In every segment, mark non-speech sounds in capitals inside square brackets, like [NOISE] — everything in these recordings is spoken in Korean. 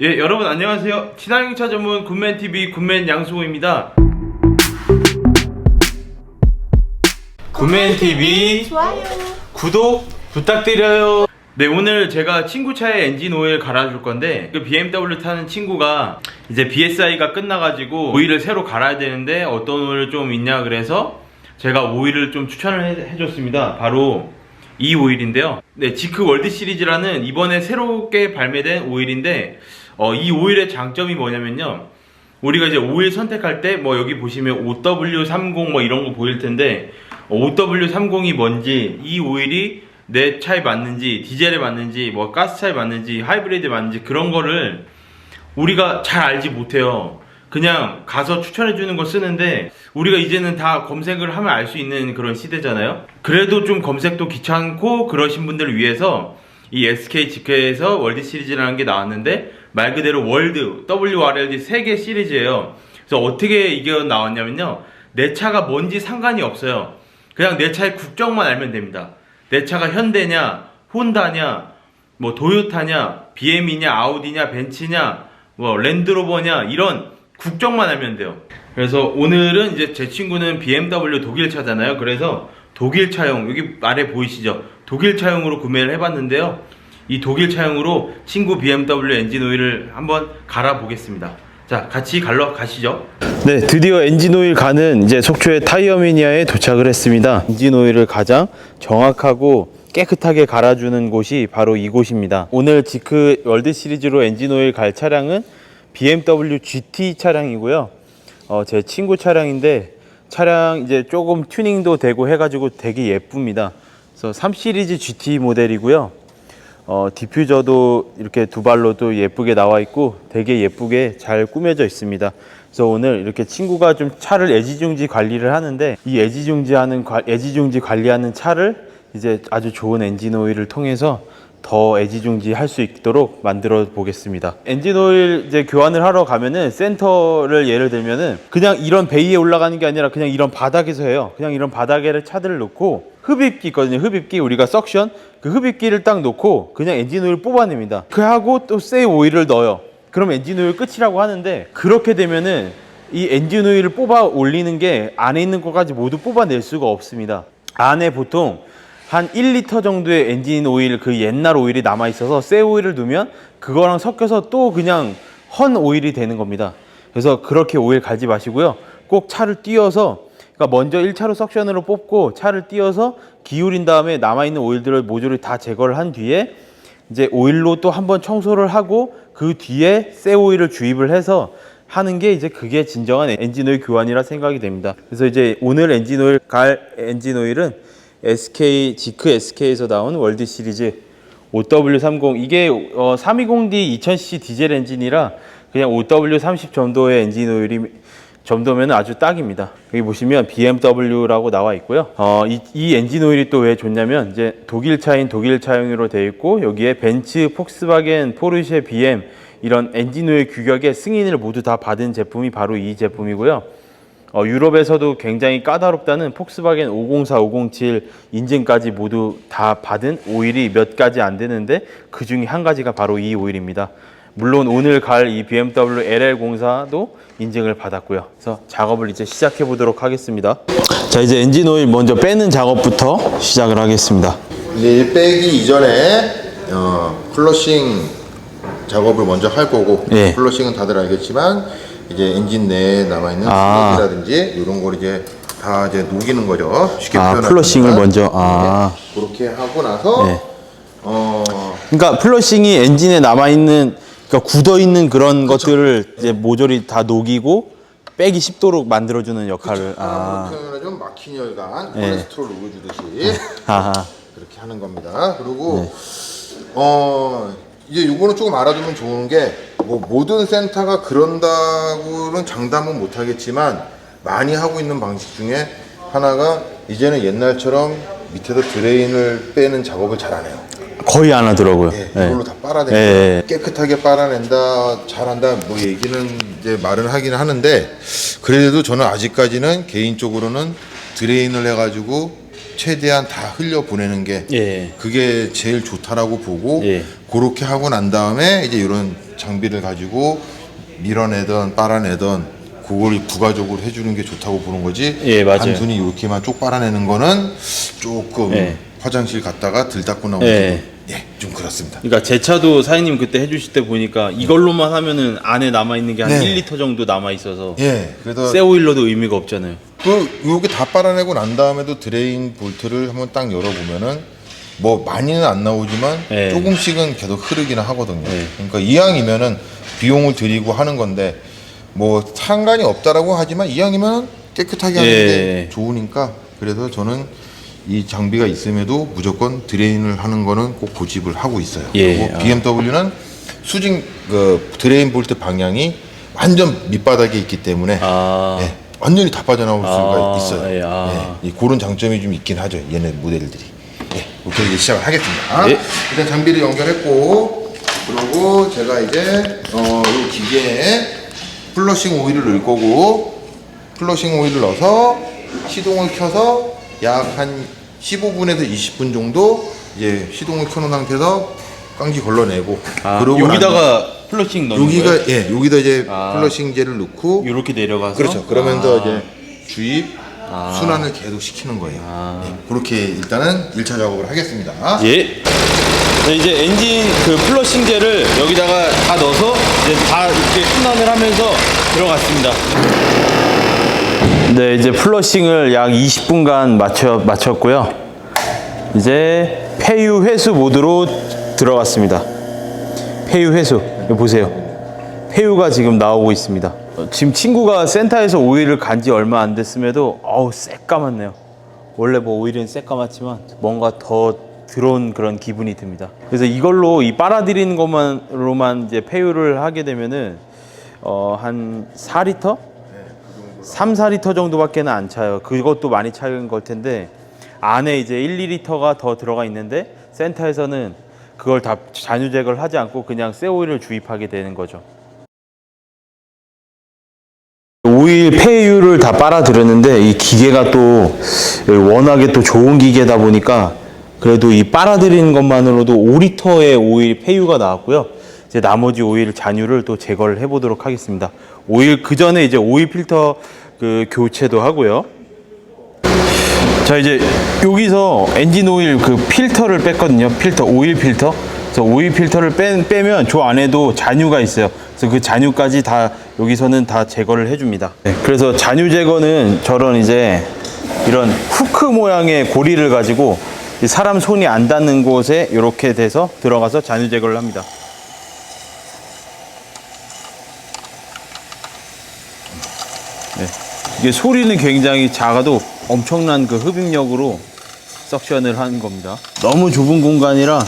예, 여러분 안녕하세요. 친환경차 전문 굿맨 TV 굿맨 양수호입니다. 굿맨 TV 좋아요. 구독 부탁드려요. 네, 오늘 제가 친구 차에 엔진 오일 갈아줄 건데 그 BMW 타는 친구가 이제 BSI가 끝나가지고 오일을 새로 갈아야 되는데 어떤 오일 좀 있냐 그래서 제가 오일을 좀 추천을 해, 해줬습니다. 바로 이 오일인데요. 네, 지크 월드 시리즈라는 이번에 새롭게 발매된 오일인데 어, 이 오일의 장점이 뭐냐면요. 우리가 이제 오일 선택할 때 뭐 여기 보시면 OW30 뭐 이런 거 보일 텐데 어, OW30이 뭔지 이 오일이 내 차에 맞는지 디젤에 맞는지 뭐 가스차에 맞는지 하이브리드에 맞는지 그런 거를 우리가 잘 알지 못해요. 그냥 가서 추천해 주는 거 쓰는데 우리가 이제는 다 검색을 하면 알 수 있는 그런 시대잖아요. 그래도 좀 검색도 귀찮고 그러신 분들을 위해서 이 SK 지크에서 월드 시리즈라는 게 나왔는데 말 그대로 월드 WRLD 세개 시리즈예요. 그래서 어떻게 이게 나왔냐면요. 내 차가 뭔지 상관이 없어요. 그냥 내 차의 국적만 알면 됩니다. 내 차가 현대냐, 혼다냐, 뭐 도요타냐, BM이냐, 아우디냐, 벤츠냐, 뭐 랜드로버냐 이런 국적만 알면 돼요. 그래서 오늘은 이제 제 친구는 BMW 독일 차잖아요. 그래서 독일 차용 여기 아래 보이시죠? 독일 차용으로 구매를 해봤는데요. 이 독일 차용으로 친구 BMW 엔진 오일을 한번 갈아 보겠습니다. 자, 같이 갈러 가시죠. 네, 드디어 엔진 오일 가는 이제 속초의 타이어매니아에 도착을 했습니다. 엔진 오일을 가장 정확하고 깨끗하게 갈아주는 곳이 바로 이곳입니다. 오늘 지크 월드 시리즈로 엔진 오일 갈 차량은 BMW GT 차량이고요. 어, 제 친구 차량인데 차량 이제 조금 튜닝도 되고 해가지고 되게 예쁩니다. 그래서 3 시리즈 GT 모델이고요. 어, 디퓨저도 이렇게 두 발로도 예쁘게 나와 있고 되게 예쁘게 잘 꾸며져 있습니다. 그래서 오늘 이렇게 친구가 좀 차를 애지중지 관리를 하는데 이 애지중지하는 관- 애지중지 관리하는 차를 이제 아주 좋은 엔진 오일을 통해서 더 애지중지 할 수 있도록 만들어 보겠습니다. 엔진 오일 이제 교환을 하러 가면은 센터를 예를 들면은 그냥 이런 베이에 올라가는 게 아니라 그냥 이런 바닥에서 해요. 그냥 이런 바닥에 차들을 놓고 흡입기 있거든요. 흡입기 우리가 석션 그 흡입기를 딱 놓고 그냥 엔진 오일 뽑아냅니다. 그 하고 또새 오일을 넣어요. 그럼 엔진 오일 끝이라고 하는데 그렇게 되면은 이 엔진 오일을 뽑아 올리는 게 안에 있는 것까지 모두 뽑아낼 수가 없습니다. 안에 보통 한 1리터 정도의 엔진 오일 그 옛날 오일이 남아 있어서 새 오일을 두면 그거랑 섞여서 또 그냥 헌 오일이 되는 겁니다. 그래서 그렇게 오일 갈지 마시고요. 꼭 차를 띄어서 그러니까 먼저 1차로 석션으로 뽑고 차를 띄어서 기울인 다음에 남아 있는 오일들을 모조리 다 제거를 한 뒤에 이제 오일로 또 한번 청소를 하고 그 뒤에 새 오일을 주입을 해서 하는 게 이제 그게 진정한 엔진 오일 교환이라 생각이 됩니다. 그래서 이제 오늘 엔진 오일 갈 엔진 오일은 SK 지크 SK에서 나온 월드 시리즈 OW30 이게 어, 320D 2000cc 디젤 엔진이라 그냥 OW30 정도의 엔진 오일이 정도면 아주 딱입니다. 여기 보시면 BMW라고 나와 있고요. 어, 이, 이 엔진 오일이 또 왜 좋냐면 이제 독일 차인 독일 차용으로 되어 있고 여기에 벤츠, 폭스바겐, 포르쉐, BM 이런 엔진 오일 규격의 승인을 모두 다 받은 제품이 바로 이 제품이고요. 어, 유럽에서도 굉장히 까다롭다는 폭스바겐 504, 507 인증까지 모두 다 받은 오일이 몇 가지 안 되는데 그 중에 한 가지가 바로 이 오일입니다. 물론 오늘 갈 이 BMW LL04도 인증을 받았고요. 그래서 작업을 이제 시작해 보도록 하겠습니다. 자, 이제 엔진 오일 먼저 빼는 작업부터 시작을 하겠습니다. 이제 빼기 이전에 어, 플러싱 작업을 먼저 할 거고 예. 플러싱은 다들 알겠지만 이제 엔진 내에 남아 있는 아. 수액이라든지 이런 걸 이제 다 이제 녹이는 거죠. 쉽게 아, 표현하면 플러싱을 먼저, 아. 그렇게 하고 나서 네. 어 그러니까 플러싱이 엔진에 남아 있는 그러니까 굳어 있는 그런 것들을 이제 모조리 다 녹이고 빼기 쉽도록 만들어주는 역할을 아. 아, 표현을 좀 막힌 혈관 네. 콜레스테롤 녹여주듯이 아하. 그렇게 하는 겁니다. 그리고 네. 어 이제 요거는 조금 알아두면 좋은 게 뭐 모든 센터가 그런다고는 장담은 못 하겠지만 많이 하고 있는 방식 중에 하나가 이제는 옛날처럼 밑에서 드레인을 빼는 작업을 잘 안 해요. 거의 안 하더라고요. 예, 예. 이걸로 다 빨아낸다. 예. 깨끗하게 빨아낸다, 잘한다, 뭐 얘기는 이제 말은 하긴 하는데, 그래도 저는 아직까지는 개인적으로는 드레인을 해가지고 최대한 다 흘려 보내는 게 예. 그게 제일 좋다라고 보고 예. 그렇게 하고 난 다음에 이제 이런 장비를 가지고 밀어내던 빨아내던 그걸 부가적으로 해주는 게 좋다고 보는 거지. 예, 맞아요. 단순히 이렇게만 쪽 빨아내는 거는 조금 예. 화장실 갔다가 들 닦고 나오는 예. 예, 좀 그렇습니다. 그러니까 제 차도 사장님 그때 해주실 때 보니까 이걸로만 하면은 안에 남아 있는 게 한 네. 1리터 정도 남아 있어서 예, 그래서 새 오일로도 의미가 없잖아요. 그 요게 다 빨아내고 난 다음에도 드레인 볼트를 한번 딱 열어보면은 뭐 많이는 안 나오지만 예. 조금씩은 계속 흐르기는 하거든요. 예. 그러니까 이왕이면은 비용을 들이고 하는 건데 뭐 상관이 없다라고 하지만 이왕이면 깨끗하게 하는 예. 게 좋으니까 그래서 저는 이 장비가 있음에도 무조건 드레인을 하는 거는 꼭 고집을 하고 있어요. 예. 그리고 아. BMW는 수직 그 드레인 볼트 방향이 완전 밑바닥에 있기 때문에 아. 예, 완전히 다 빠져나올 수가 아, 있어요. 예, 아. 예, 이 그런 장점이 좀 있긴 하죠. 얘네 모델들이. 예, 이렇게 이제 시작을 하겠습니다. 예. 일단 장비를 연결했고, 그리고 제가 이제 어, 이 기계에 플러싱 오일을 넣을 거고, 플러싱 오일을 넣어서 시동을 켜서 약 한 15분에서 20분 정도 이제 시동을 켜놓은 상태에서 깡지 걸러내고, 아, 그러고 난 여기다가 플러싱 넣는 여기가 거예요? 예 여기다 이제 아. 플러싱제를 넣고 이렇게 내려가서 그렇죠. 그러면서 아. 이제 주입 순환을 계속 시키는 거예요. 아. 예, 그렇게 일단은 1차 작업을 하겠습니다. 예. 네, 이제 엔진 그 플러싱제를 여기다가 다 넣어서 이제 다 이렇게 순환을 하면서 들어갔습니다. 네, 이제 플러싱을 약 20분간 맞춰 마쳤고요. 이제 폐유 회수 모드로 들어갔습니다. 폐유 회수. 여기 보세요. 폐유가 지금 나오고 있습니다. 어, 지금 친구가 센터에서 오일을 간 지 얼마 안 됐음에도 어우 새까맣네요. 원래 뭐 오일은 새까맣지만 뭔가 더 들어온 그런 기분이 듭니다. 그래서 이걸로 이 빨아들이는 것만으로만 이제 폐유를 하게 되면은 어 한 4리터? 3, 4리터 정도밖에는 안 차요. 그것도 많이 차는 걸 텐데 안에 이제 1, 2리터가 더 들어가 있는데 센터에서는 그걸 다 잔유 제거를 하지 않고 그냥 새 오일을 주입하게 되는 거죠. 오일 폐유를 다 빨아들였는데 이 기계가 또 워낙에 또 좋은 기계다 보니까 그래도 이 빨아들이는 것만으로도 5리터의 오일 폐유가 나왔고요. 이제 나머지 오일 잔유를 또 제거를 해보도록 하겠습니다. 오일 그 전에 이제 오일 필터 그 교체도 하고요. 자 이제 여기서 엔진 오일 그 필터를 뺐거든요. 필터 오일 필터. 그래서 오일 필터를 빼, 빼면 저 안에도 잔유가 있어요. 그래서 그 잔유까지 다 여기서는 다 제거를 해줍니다. 네, 그래서 잔유 제거는 저런 이제 이런 후크 모양의 고리를 가지고 이 사람 손이 안 닿는 곳에 이렇게 돼서 들어가서 잔유 제거를 합니다. 이게 소리는 굉장히 작아도 엄청난 그 흡입력으로 석션을 하는 겁니다. 너무 좁은 공간이라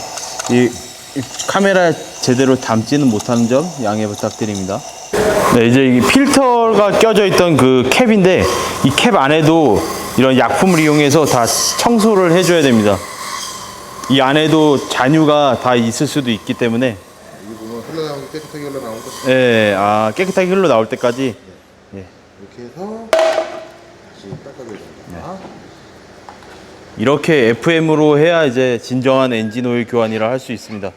이, 이 카메라 제대로 담지는 못하는 점 양해 부탁드립니다. 네, 이제 이 필터가 껴져 있던 그 캡인데 이 캡 안에도 이런 약품을 이용해서 다 청소를 해줘야 됩니다. 이 안에도 잔유가 다 있을 수도 있기 때문에 여기 보면 흘러나온 게 깨끗하게 흘러나온 거 예, 아, 깨끗하게 흘러 나올 때까지 이렇게 해서 다시 닦아줘야 됩니다. 이렇게 FM으로 해야 이제 진정한 엔진 오일 교환이라 할 수 있습니다.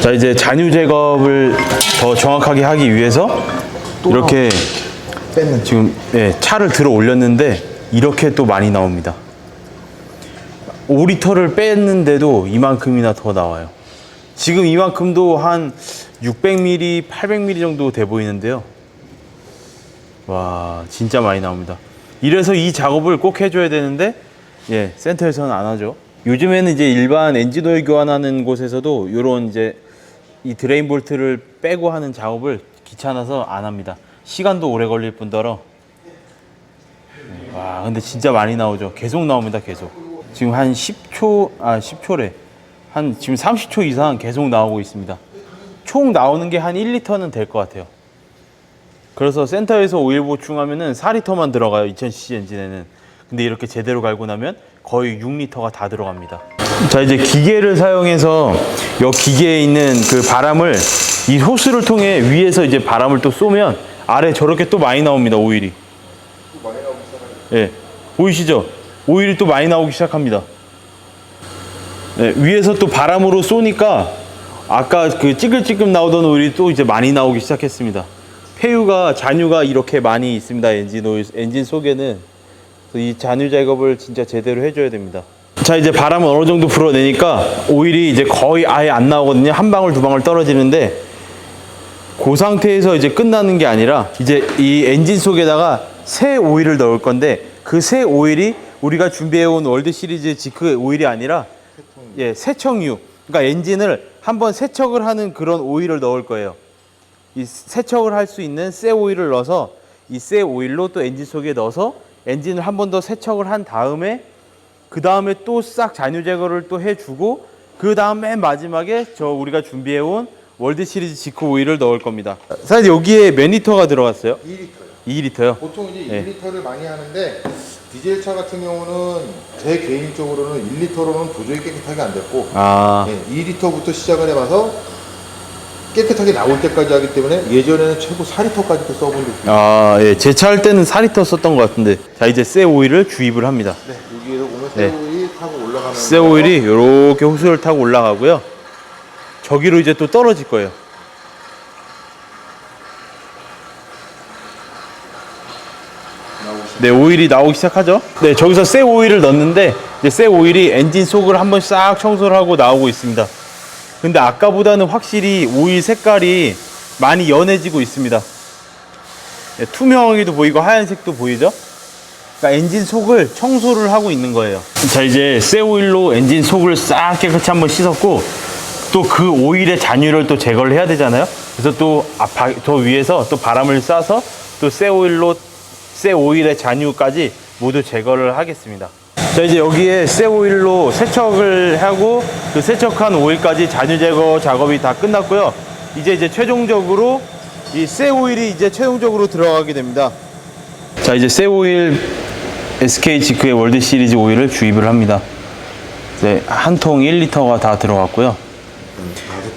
자 이제 잔유 제거를 더 정확하게 하기 위해서 이렇게 뺐는 지금 예, 차를 들어 올렸는데 이렇게 또 많이 나옵니다. 5리터를 뺐는데도 이만큼이나 더 나와요. 지금 이만큼도 한 600ml, 800ml 정도 돼 보이는데요. 와, 진짜 많이 나옵니다. 이래서 이 작업을 꼭 해줘야 되는데, 예, 센터에서는 안 하죠. 요즘에는 이제 일반 엔진 오일 교환하는 곳에서도 이런 이제 이 드레인 볼트를 빼고 하는 작업을 귀찮아서 안 합니다. 시간도 오래 걸릴 뿐더러 와 근데 진짜 많이 나오죠. 계속 나옵니다. 계속. 지금 한 10초 아 10초래. 한 지금 30초 이상 계속 나오고 있습니다. 총 나오는 게 한 1리터는 될 것 같아요. 그래서 센터에서 오일 보충하면은 4리터만 들어가요. 2000cc 엔진에는. 근데 이렇게 제대로 갈고 나면 거의 6리터가 다 들어갑니다. 자 이제 기계를 사용해서 이 기계에 있는 그 바람을 이 호스를 통해 위에서 이제 바람을 또 쏘면 아래 저렇게 또 많이 나옵니다 오일이. 예 보이시죠? 오일이 또 많이 나오기 시작합니다. 네, 위에서 또 바람으로 쏘니까 아까 그 찌글찌글 나오던 오일이 또 이제 많이 나오기 시작했습니다. 폐유가 잔유가 이렇게 많이 있습니다. 엔진 오일 엔진 속에는 이 잔유 작업을 진짜 제대로 해줘야 됩니다. 자 이제 바람을 어느 정도 불어내니까 오일이 이제 거의 아예 안 나오거든요. 한 방울 두 방울 떨어지는데 그 상태에서 이제 끝나는 게 아니라 이제 이 엔진 속에다가 새 오일을 넣을 건데 그 새 오일이 우리가 준비해온 월드 시리즈 지크 오일이 아니라 예 세척유 그러니까 엔진을 한번 세척을 하는 그런 오일을 넣을 거예요. 이 세척을 할 수 있는 새 오일을 넣어서 이 새 오일로 또 엔진 속에 넣어서 엔진을 한 번 더 세척을 한 다음에 그 다음에 또 싹 잔유 제거를 또 해주고 그 다음 맨 마지막에 저 우리가 준비해온 월드 시리즈 지크 오일을 넣을 겁니다. 사실 여기에 몇 리터가 들어갔어요? 2리터요. 2리터요? 보통 이제 네. 2리터를 많이 하는데 디젤 차 같은 경우는 제 개인적으로는 1리터로는 도저히 깨끗하게 안 됐고 아, 네, 2리터부터 시작을 해봐서 깨끗하게 나올 때까지 하기 때문에 예전에는 최고 4리터까지도 써본 적이 있어요. 아, 예. 제차할 때는 4리터 썼던 것 같은데. 자, 이제 새 오일을 주입을 합니다. 네, 여기에서 보면 네. 새우이 타고 올라가면서 새 오일이 이렇게 호수를 타고 올라가고요. 저기로 이제 또 떨어질 거예요. 네, 오일이 나오기 시작하죠. 네, 저기서 새 오일을 넣는데 이제 새 오일이 엔진 속을 한번 싹 청소를 하고 나오고 있습니다. 근데 아까보다는 확실히 오일 색깔이 많이 연해지고 있습니다. 네, 투명하게도 보이고 하얀색도 보이죠? 그러니까 엔진 속을 청소를 하고 있는 거예요. 자 이제 새 오일로 엔진 속을 싹 깨끗이 한번 씻었고 또 그 오일의 잔유를 또 제거를 해야 되잖아요. 그래서 또 앞, 저 위에서 또 바람을 쏴서 또 새 오일로 새 오일의 잔유까지 모두 제거를 하겠습니다. 자 이제 여기에 새 오일로 세척을 하고 그 세척한 오일까지 잔유 제거 작업이 다 끝났고요. 이제 이제 최종적으로 이 새 오일이 이제 최종적으로 들어가게 됩니다. 자 이제 새 오일 SK 지크의 월드 시리즈 오일을 주입을 합니다. 네, 한통 1리터가 다 들어갔고요.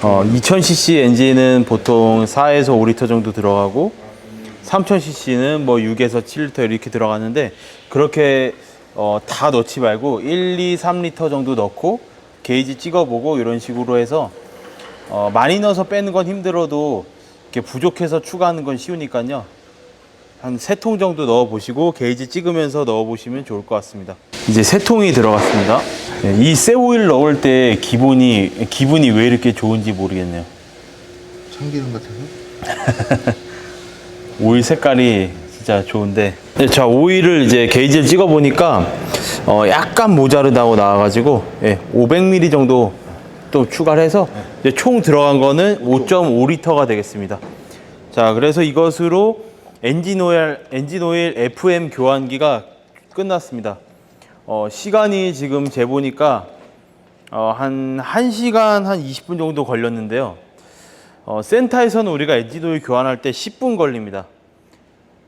어, 2000cc 엔진은 보통 4에서 5리터 정도 들어가고 3000cc는 뭐 6에서 7리터 이렇게 들어가는데 그렇게 어, 다 넣지 말고 1, 2, 3리터 정도 넣고 게이지 찍어보고 이런 식으로 해서 어, 많이 넣어서 빼는 건 힘들어도 이렇게 부족해서 추가하는 건 쉬우니까요. 한 세 통 정도 넣어 보시고 게이지 찍으면서 넣어 보시면 좋을 것 같습니다. 이제 세 통이 들어갔습니다. 네, 이 새 오일 넣을 때 기분이 기분이 왜 이렇게 좋은지 모르겠네요. 참기름 같아서 [LAUGHS] 오일 색깔이 진짜 좋은데 네, 자 오일을 이제 게이지를 찍어 보니까 어, 약간 모자르다고 나와가지고 예, 500ml 정도 또 추가를 해서 이제 총 들어간 거는 5.5리터가 되겠습니다. 자 그래서 이것으로 엔진 오일 엔진 오일 FM 교환기가 끝났습니다. 어, 시간이 지금 재보니까 어, 한 1시간 한 20분 정도 걸렸는데요. 어, 센터에서는 우리가 엔진 오일 교환할 때 10분 걸립니다.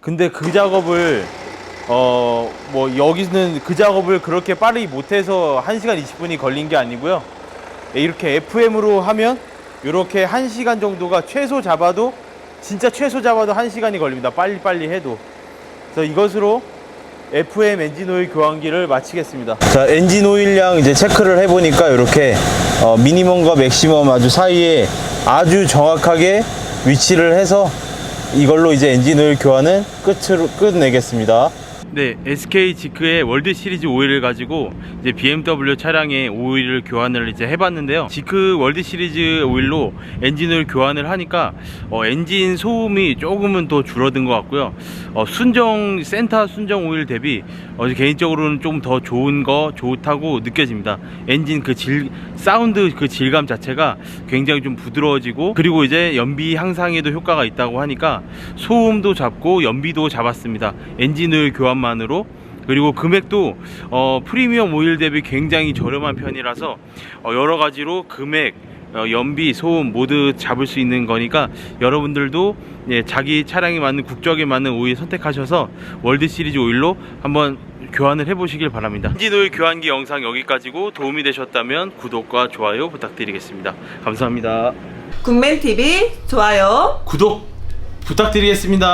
근데 그 작업을 어 뭐 여기는 그 작업을 그렇게 빠르게 못해서 1시간 20분이 걸린 게 아니고요. 이렇게 FM으로 하면 이렇게 1시간 정도가 최소 잡아도 진짜 최소 잡아도 1시간이 걸립니다. 빨리빨리 해도. 그래서 이것으로 FM 엔진 오일 교환기를 마치겠습니다. 자, 엔진 오일량 이제 체크를 해보니까 이렇게 어, 미니멈과 맥시멈 아주 사이에 아주 정확하게 위치를 해서 이걸로 이제 엔진 오일 교환은 끝으로 끝내겠습니다. 네, SK 지크의 월드 시리즈 오일을 가지고 이제 BMW 차량에 오일을 교환을 이제 해봤는데요. 지크 월드 시리즈 오일로 엔진 오일 교환을 하니까 어, 엔진 소음이 조금은 더 줄어든 것 같고요. 어, 순정 센터 순정 오일 대비 어, 개인적으로는 좀 더 좋은 거 좋다고 느껴집니다. 엔진 그 질 사운드 그 질감 자체가 굉장히 좀 부드러워지고 그리고 이제 연비 향상에도 효과가 있다고 하니까 소음도 잡고 연비도 잡았습니다. 엔진 오일 교환 만으로 그리고 금액도 어, 프리미엄 오일 대비 굉장히 저렴한 편이라서 어, 여러 가지로 금액 어, 연비, 소음 모두 잡을 수 있는 거니까 여러분들도 예, 자기 차량에 맞는 국적에 맞는 오일 선택하셔서 월드 시리즈 오일로 한번 교환을 해보시길 바랍니다. 엔진 오일 교환기 영상 여기까지고 도움이 되셨다면 구독과 좋아요 부탁드리겠습니다. 감사합니다. 군맨TV 좋아요 구독 부탁드리겠습니다.